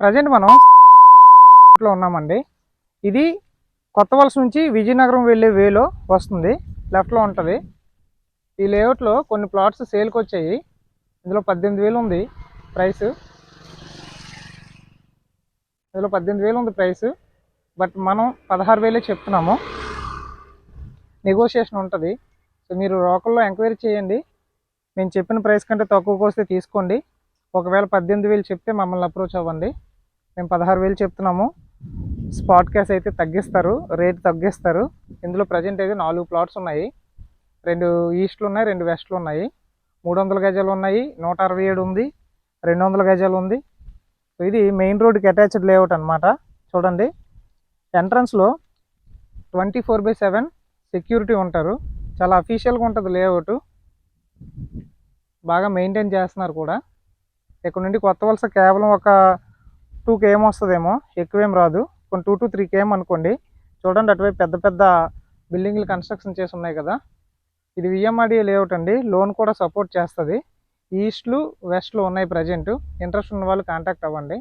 Present మనం లో ఉన్నామండి. ఇది కొత్త వలస నుంచి విజయనగరం వెళ్ళే వేలో వస్తుంది. లెఫ్ట్లో ఉంటుంది. ఈ లేఅవుట్లో కొన్ని ప్లాట్స్ సేల్కి వచ్చాయి. ఇందులో పద్దెనిమిది వేలు ఉంది ప్రైస్ ఇందులో పద్దెనిమిది వేలు ఉంది ప్రైస్ బట్ మనం పదహారు వేలే చెప్తున్నాము. నెగోషియేషన్ ఉంటుంది. సో మీరు లోకల్లో ఎంక్వైరీ చేయండి. మేము చెప్పిన ప్రైస్ కంటే తక్కువకి వస్తే తీసుకోండి. ఒకవేళ పద్దెనిమిది వేలు చెప్తే మమ్మల్ని అప్రోచ్ అవ్వండి. మేము పదహారు వేలు చెప్తున్నాము. స్పాట్ క్యాష్ అయితే తగ్గిస్తారు రేట్ తగ్గిస్తారు. ఇందులో ప్రజెంట్ అయితే నాలుగు ప్లాట్స్ ఉన్నాయి. రెండు ఈస్ట్లు ఉన్నాయి రెండు వెస్ట్లు ఉన్నాయి. మూడు వందల గజాలు ఉన్నాయి నూట అరవై ఏడు ఉంది రెండు వందల గజాలు ఉంది. సో ఇది మెయిన్ రోడ్కి అటాచ్డ్ లేఅవుట్ అనమాట చూడండి. ఎంట్రన్స్లో twenty four by seven security ఉంటారు. చాలా అఫీషియల్గా ఉంటుంది లేఅవుట్. బాగా మెయింటైన్ చేస్తున్నారు కూడా. ఇక్కడ నుండి కొత్త వలస కేవలం ఒక టూ కేఎం వస్తుందేమో? ఎక్కువేం రాదు. కొన్ని టూ టు త్రీ కేఎం అనుకోండి. చూడండి అటువైపు పెద్ద పెద్ద బిల్డింగ్లు కన్స్ట్రక్షన్ చేసి ఉన్నాయి కదా. ఇది విఎంఆర్డీఏ లేఅవుట్ అండి. లోన్ కూడా సపోర్ట్ చేస్తుంది. ఈస్ట్లు వెస్ట్లు ఉన్నాయి ప్రజెంట్. ఇంట్రెస్ట్ ఉన్న వాళ్ళు కాంటాక్ట్ అవ్వండి.